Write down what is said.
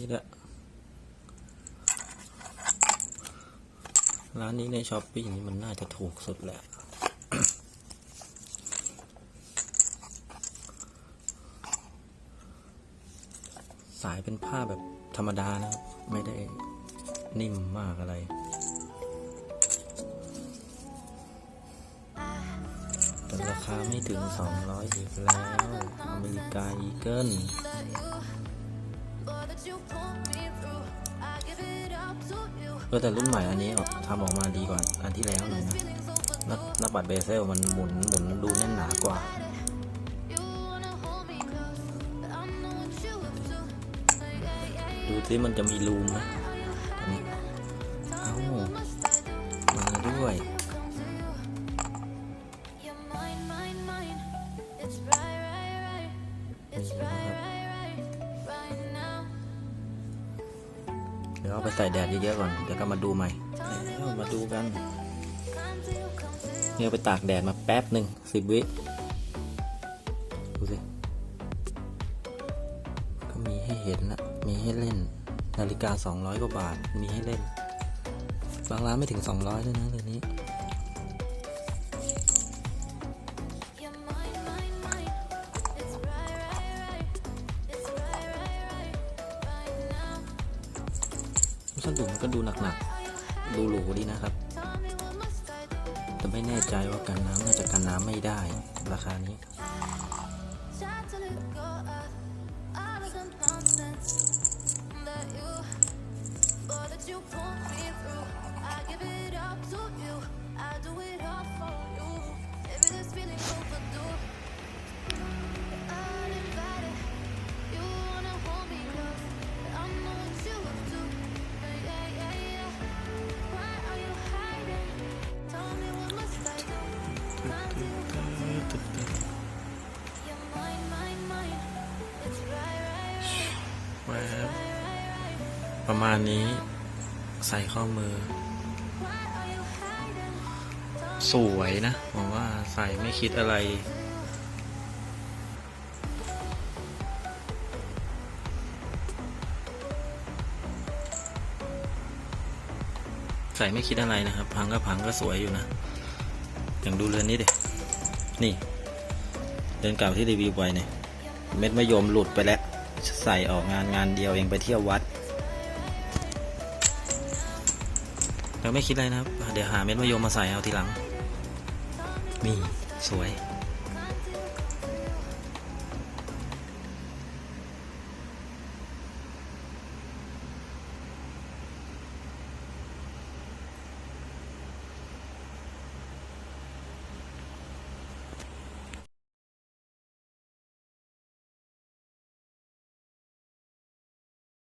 นี่แหละ ร้านนี้ในช้อปปี้นี่มันน่าจะถูกสุดแหละสายเป็นผ้าแบบธรรมดานะครับไม่ได้นิ่มมากอะไร แต่ราคาไม่ถึง 200อีกแล้ว อเมริกาอีเกิล เออแต่รุ่นใหม่อันนี้ทำออกมาดีกว่าอันที่แล้วหน่อยนะหน้าหน้าบัตรเบเซลมันหมุนหมุนดูแน่นหนากว่าดูซิมันจะมีรูมไหมอันนี้ เอ้ามาด้วย ดี๋ยวเอาไปใส่แดดเยอะๆก่อน เดี๋ยวก็มาดูใหม่แล้วมาดูกัน เนี่ยเอาไปตากแดดมาแป๊บหนึ่งสิบวิดูสิ ก็มีให้เห็นละมีให้เล่น นาฬิกา 200 กว่าบาท มีให้เล่น บางร้านไม่ถึง 200 ด้วยนะเดี๋ยวนี้ วัสดุมันก็ดูหนักๆ ดูหรูดีนะครับ แต่ไม่แน่ใจว่ากันน้ำน่าจะกันน้ำไม่ได้ราคานี้แว ประมาณนี้ใส่ข้อมือ สวยนะผมว่าใส่ไม่คิดอะไร ใส่ไม่คิดอะไรนะครับ พังก็พังก็สวยอยู่นะ อย่างดูเรือนนี้ดินี่ เรือนเก่าที่รีวิวไปเนี่ยเม็ดมะยมหลุดไปแล้ว ใส่ออกงานงานเดียวเองไปเที่ยววัด เราไม่คิดอะไรนะครับ เดี๋ยวหาเม็ดมะยมมาใส่เอาทีหลัง นี่ สวย